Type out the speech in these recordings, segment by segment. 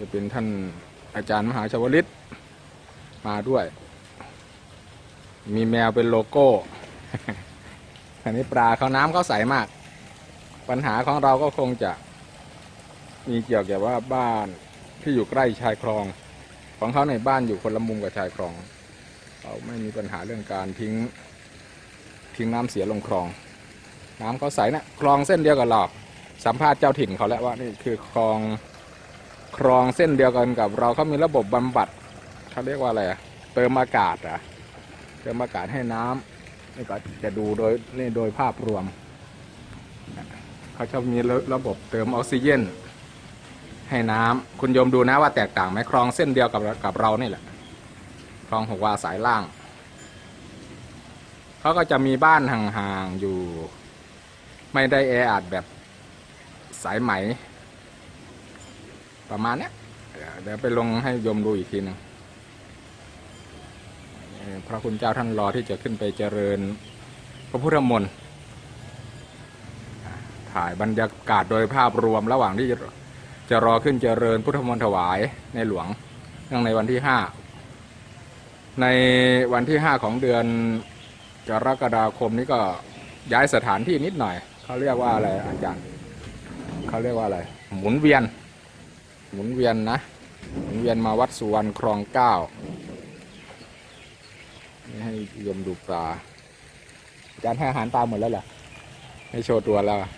จะเป็นท่านอาจารย์มหาชวลิตมาด้วย มีแมวเป็นโลโก้อันนี้ปลาเขาน้ำเขาใสมาก ปัญหาของเราก็คงจะ มีเกี่ยวกับว่าบ้านที่อยู่ใกล้ชายคลอง ของเขาในบ้านอยู่คนละมุมกับชายคลองเขาไม่มีปัญหาเรื่องการทิ้งทิ้งน้ำเสียลงคลอง น้ำเขาใสนะคลองเส้นเดียวกับเราสัมภาษณ์เจ้าถิ่นเขาแล้วว่านี่คือคลอง คลองเส้นเดียวกันกับเราเขามีระบบบำบัดเขาเรียกว่าอะไรอะเติมอากาศอะเติมอากาศให้น้ำนี่ก็จะดูโดยนี่โดยภาพรวม เขาชอบมีระบบเติมออกซิเจนให้น้ำคุณโยมดูนะว่าแตกต่างไหมคลองเส้นเดียวกับกับเรานี่แหละคลองหกวาสายล่างเขาก็จะมีบ้านห่างๆอยู่ ไม่ได้แออัดแบบสายไหม ประมาณเนี้ยเดี๋ยวไปลงให้โยมดูอีกทีหนึ่งเพระคุณเจ้าท่านรอที่จะขึ้นไปเจริญ พระพุทธมนต์ถ่ายบรรยากาศโดยภาพรวมระหว่างที่จะจะรอขึ้นเจริญพุทธมนต์ถวายในหลวงเนื่องในวันที่ห้าในวันที่ห้าของเดือนกรกฎาคมนี้ก็ย้ายสถานที่นิดหน่อย เขาเรียกว่าอะไรอาจารย์ เขาเรียกว่าอะไร หมุนเวียน หมุนเวียนนะหมุนเวียนมาวัดสุวรรณคลองเก้านี่ให้โยมดูปลาอาจารย์ให้อาหารปลาหมดแล้วเหรอให้โชว์ตัวแล้วอะ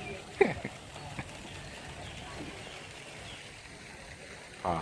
อะ